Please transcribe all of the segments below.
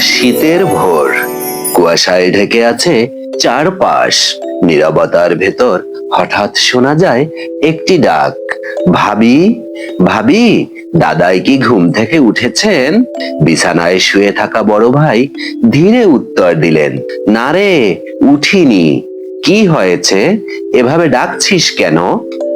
শীতের ভোর। কুয়াশায় ঢেকে আছে চারপাশ। নিরবতার ভেতর হঠাৎ শোনা যায় একটি ডাক। ভাবি ভাবি, দাদাই কি ঘুম থেকে উঠেছেন? বিছানায় শুয়ে থাকা বড় ভাই ধীরে উত্তর দিলেন, না রে, উঠিনি। কি হয়েছে? এভাবে ডাকছিস কেন?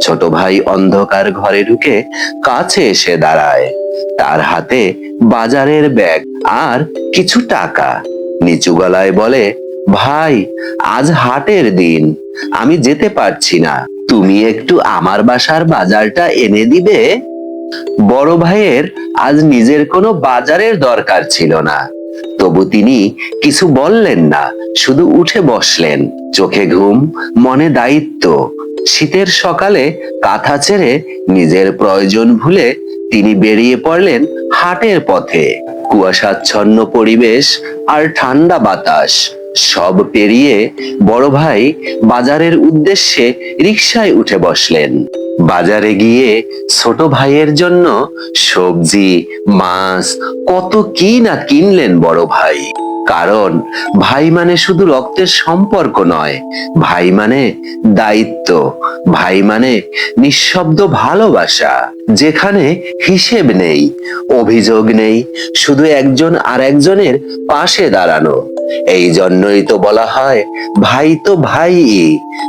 ছোট ভাই অন্ধকার ঘরে ঢুকে কাছে এসে দাঁড়ায়। তার হাতে বাজারের ব্যাগ আর কিছু টাকা। নিচু গলায় বলে, ভাই, আজ হাটের দিন। আমি যেতে পারছি না। তুমি একটু আমার বাসার বাজারটা এনে দিবে? বড় ভাইয়ের আজ নিজের কোনো বাজারের দরকার ছিল না। তবু তিনি কিছু বললেন না, শুধু উঠে বসলেন। চোখে ঘুম, মনে দায়িত্ব। শীতের সকালে কাঁথা ছেড়ে নিজের প্রয়োজন ভুলে তিনি বেরিয়ে পড়লেন হাটের পথে। কুয়াশাচ্ছন্ন পরিবেশ আর ঠান্ডা বাতাস, সব পেরিয়ে বড় ভাই বাজারের উদ্দেশ্যে রিকশায় উঠে বসলেন। বাজারে গিয়ে ছোট ভাইয়ের জন্য সবজি, মাছ, কত কি না কিনলেন বড় ভাই। কারণ ভাই মানে শুধু রক্তের সম্পর্ক নয়, ভাই মানে দায়িত্ব, ভাই মানে নিঃশব্দ ভালোবাসা। যেখানে হিসেব নেই, অভিযোগ নেই, শুধু একজন আর একজনের পাশে দাঁড়ানো। এই জন্যই তো বলা হয়, ভাই তো ভাই।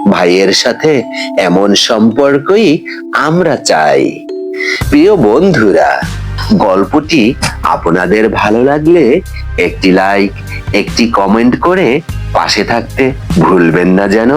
ভাইয়ের সাথে এমন সম্পর্কই আমরা চাই। প্রিয় বন্ধুরা, গল্পটি আপনাদের ভালো লাগলে একটি লাইক একটি কমেন্ট করে পাশে থাকতে ভুলবেন না যেন।